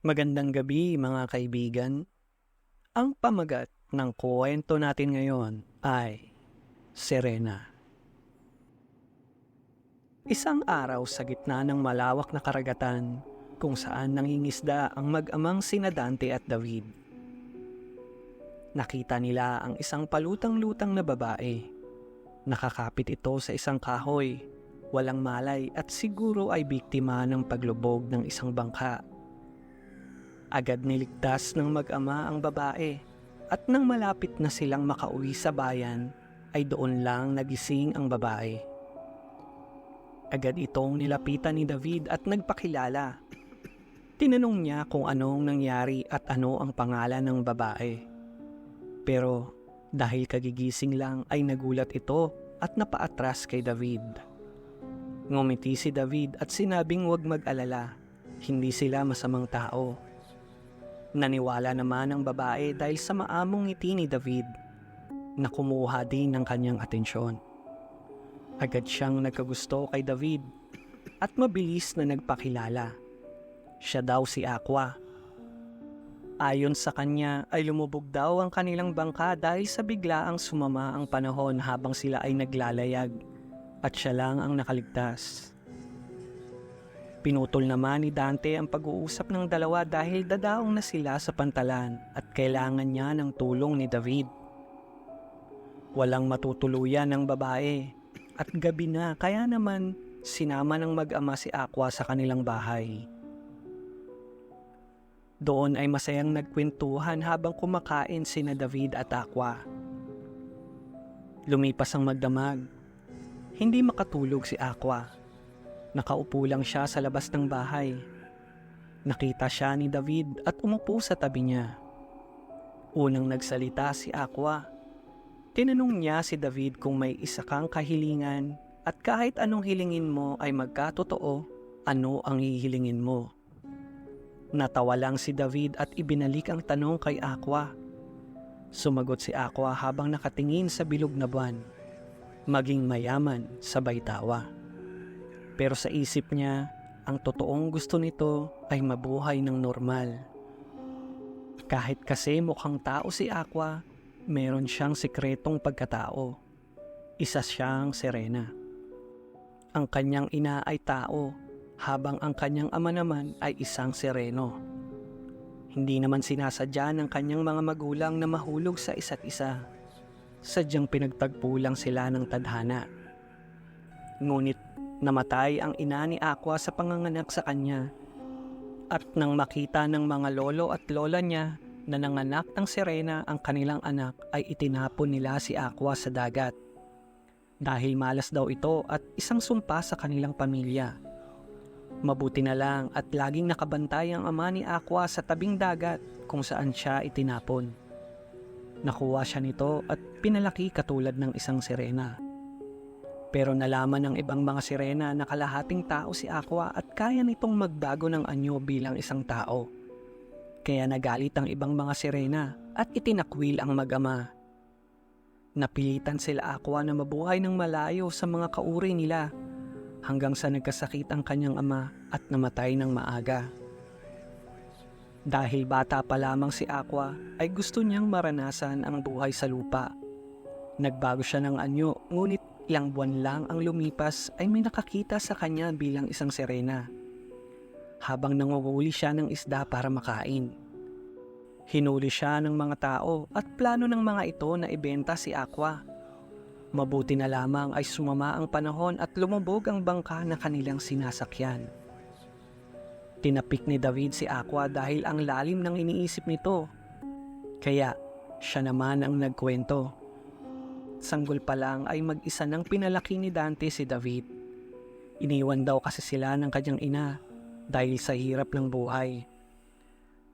Magandang gabi mga kaibigan. Ang pamagat ng kwento natin ngayon ay Serena. Isang araw sa gitna ng malawak na karagatan kung saan nangingisda ang mag-amang sina Dante at David. Nakita nila ang isang palutang-lutang na babae. Nakakapit ito sa isang kahoy, walang malay at siguro ay biktima ng paglubog ng isang bangka. Agad niligtas ng mag-ama ang babae at nang malapit na silang makauwi sa bayan ay doon lang nagising ang babae. Agad itong nilapitan ni David at nagpakilala. Tinanong niya kung anong nangyari at ano ang pangalan ng babae. Pero dahil kagigising lang ay nagulat ito at napaatras kay David. Ngumiti si David at sinabing huwag mag-alala, hindi sila masamang tao. Naniwala naman ang babae dahil sa maamong ngiti ni David na kumuha din ng kanyang atensyon. Agad siyang nagkagusto kay David at mabilis na nagpakilala. Siya daw si Aqua. Ayon sa kanya ay lumubog daw ang kanilang bangka dahil sa biglaang sumama ang panahon habang sila ay naglalayag at siya lang ang nakaligtas. Pinutol naman ni Dante ang pag-uusap ng dalawa dahil dadaong na sila sa pantalan at kailangan niya ng tulong ni David. Walang matutuluyan ng babae at gabi na kaya naman sinama ng mag-ama si Aqua sa kanilang bahay. Doon ay masayang nagkwentuhan habang kumakain sina David at Aqua. Lumipas ang magdamag. Hindi makatulog si Aqua. Nakaupo lang siya sa labas ng bahay. Nakita siya ni David at umupo sa tabi niya. Unang nagsalita si Aqua. Tinanong niya si David kung may isa kang kahilingan at kahit anong hilingin mo ay magkatotoo, ano ang hihilingin mo. Natawa lang si David at ibinalik ang tanong kay Aqua. Sumagot si Aqua habang nakatingin sa bilog na buwan. Maging mayaman sabay tawa. Pero sa isip niya, ang totoong gusto nito ay mabuhay ng normal. Kahit kasi mukhang tao si Aqua, meron siyang sikretong pagkatao. Isa siyang Serena. Ang kanyang ina ay tao, habang ang kanyang ama naman ay isang sereno. Hindi naman sinasadya ng kanyang mga magulang na mahulog sa isa't isa. Sadyang pinagtagpo lang sila ng tadhana. Ngunit namatay ang ina ni Aqua sa panganganak sa kanya. At nang makita ng mga lolo at lola niya na nanganak ng Serena ang kanilang anak ay itinapon nila si Aqua sa dagat. Dahil malas daw ito at isang sumpa sa kanilang pamilya. Mabuti na lang at laging nakabantay ang ama ni Aqua sa tabing dagat kung saan siya itinapon. Nakuha siya nito at pinalaki katulad ng isang sirena. Pero nalaman ng ibang mga sirena na kalahating tao si Aqua at kaya nitong magbago ng anyo bilang isang tao. Kaya nagalit ang ibang mga sirena at itinakwil ang mag-ama. Napilitan sila Aqua na mabuhay ng malayo sa mga kauri nila hanggang sa nagkasakit ang kanyang ama at namatay ng maaga. Dahil bata pa lamang si Aqua ay gusto niyang maranasan ang buhay sa lupa. Nagbago siya ng anyo ngunit ilang buwan lang ang lumipas ay may nakakita sa kanya bilang isang serena. Habang nanguhuli siya ng isda para makain. Hinuli siya ng mga tao at plano ng mga ito na ibenta si Aqua Mabuti na lamang ay sumama ang panahon at lumubog ang bangka na kanilang sinasakyan. Tinapik ni David si Aqua dahil ang lalim ng iniisip nito. Kaya siya naman ang nagkwento. Sanggol pa lang ay mag-isa nang pinalaki ni Dante si David. Iniwan daw kasi sila ng kanyang ina dahil sa hirap ng buhay.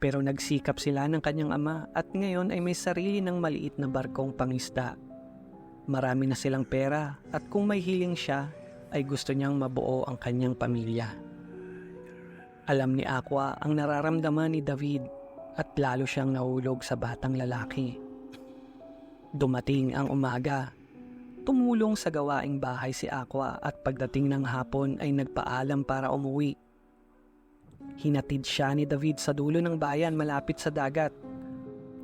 Pero nagsikap sila ng kanyang ama at ngayon ay may sarili ng maliit na barkong pangisda Marami na silang pera at kung may hiling siya, ay gusto niyang mabuo ang kanyang pamilya. Alam ni Aqua ang nararamdaman ni David at lalo siyang nahulog sa batang lalaki. Dumating ang umaga. Tumulong sa gawaing bahay si Aqua at pagdating ng hapon ay nagpaalam para umuwi. Hinatid siya ni David sa dulo ng bayan malapit sa dagat.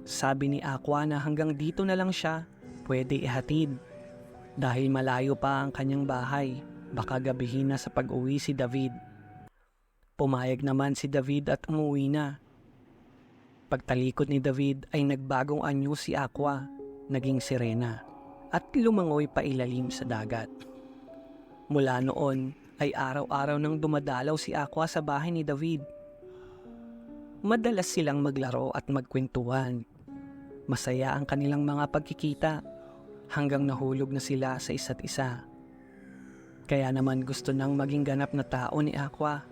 Sabi ni Aqua na hanggang dito na lang siya pwede ihatid. Dahil malayo pa ang kanyang bahay, baka gabihin na sa pag-uwi si David. Pumayag naman si David at umuwi na. Pagtalikod ni David ay nagbagong anyo si Aqua, naging sirena, at lumangoy pa ilalim sa dagat. Mula noon ay araw-araw nang dumadalaw si Aqua sa bahay ni David. Madalas silang maglaro at magkwentuhan. Masaya ang kanilang mga pagkikita hanggang nahulog na sila sa isa't isa. Kaya naman gusto nang maging ganap na tao ni Aqua.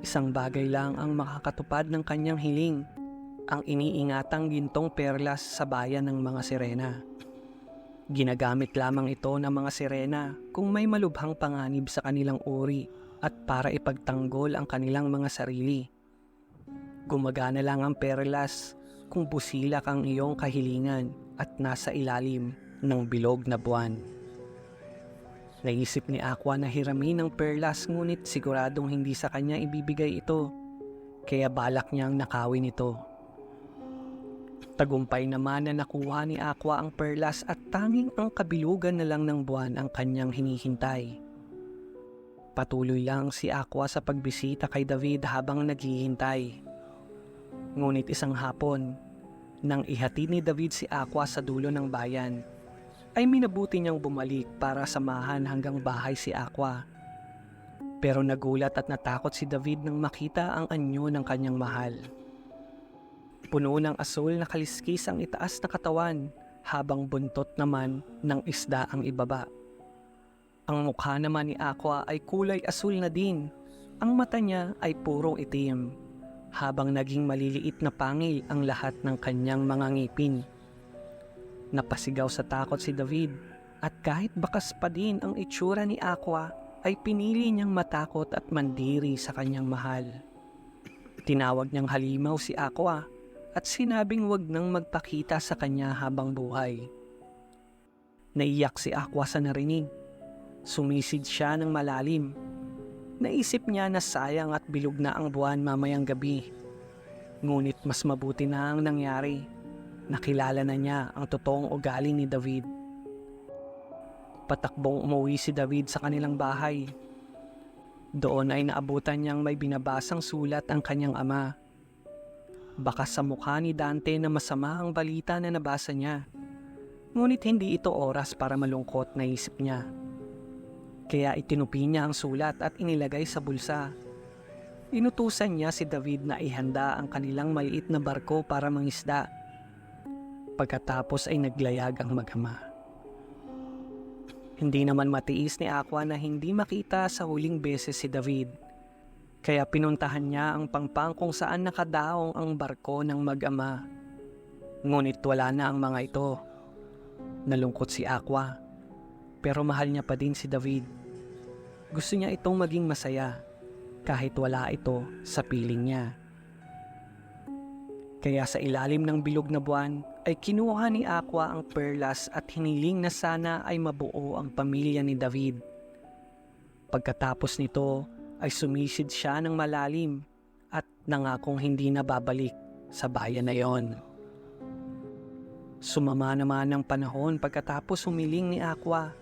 Isang bagay lang ang makakatupad ng kanyang hiling, ang iniingatang gintong perlas sa bayan ng mga sirena. Ginagamit lamang ito ng mga sirena kung may malubhang panganib sa kanilang uri at para ipagtanggol ang kanilang mga sarili. Gumagana lang ang perlas kung busilak ang iyong kahilingan at nasa ilalim ng bilog na buwan. Naisip ni Aqua na hiramin ng perlas ngunit siguradong hindi sa kanya ibibigay ito, kaya balak niyang nakawin ito. Tagumpay naman na nakuha ni Aqua ang perlas at tanging ang kabilugan na lang ng buwan ang kanyang hinihintay. Patuloy lang si Aqua sa pagbisita kay David habang naghihintay. Ngunit isang hapon, nang ihatid ni David si Aqua sa dulo ng bayan, ay minabuti niyang bumalik para samahan hanggang bahay si Aqua. Pero nagulat at natakot si David nang makita ang anyo ng kanyang mahal. Puno ng asul na kaliskis ang itaas na katawan habang buntot naman ng isda ang ibaba. Ang mukha naman ni Aqua ay kulay asul na din. Ang mata niya ay purong itim habang naging maliliit na pangil ang lahat ng kanyang mga ngipin. Napasigaw sa takot si David at kahit bakas pa din ang itsura ni Aqua ay pinili niyang matakot at mandiri sa kanyang mahal. Tinawag niyang halimaw si Aqua at sinabing wag nang magpakita sa kanya habang buhay. Naiyak si Aqua sa narinig. Sumisid siya ng malalim. Naisip niya na sayang at bilog na ang buwan mamayang gabi. Ngunit mas mabuti na ang nangyari. Nakilala na niya ang totoong ugali ni David. Patakbong umuwi si David sa kanilang bahay. Doon ay naabutan niyang may binabasang sulat ang kanyang ama. Baka sa mukha ni Dante na masama ang balita na nabasa niya. Ngunit hindi ito oras para malungkot na isip niya. Kaya itinupi niya ang sulat at inilagay sa bulsa. Inutusan niya si David na ihanda ang kanilang maliit na barko para mangisda. Pagkatapos ay naglayag ang magama. Hindi naman matiis ni Aqua na hindi makita sa huling beses si David. Kaya pinuntahan niya ang pangpang kung saan nakadaong ang barko ng mag-ama. Ngunit wala na ang mga ito. Nalungkot si Aqua. Pero mahal niya pa din si David. Gusto niya itong maging masaya kahit wala ito sa piling niya. Kaya sa ilalim ng bilog na buwan ay kinuha ni Aqua ang perlas at hiniling na sana ay mabuo ang pamilya ni David. Pagkatapos nito ay sumisid siya ng malalim at nangakong hindi na babalik sa bayan na yon. Sumama naman ang panahon pagkatapos humiling ni Aqua.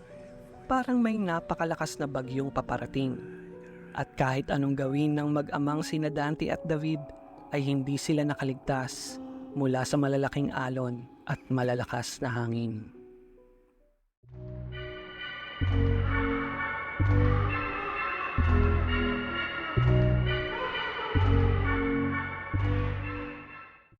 Parang may napakalakas na bagyong paparating. At kahit anong gawin ng mag-amang sina Dante at David ay hindi sila nakaligtas mula sa malalaking alon at malalakas na hangin.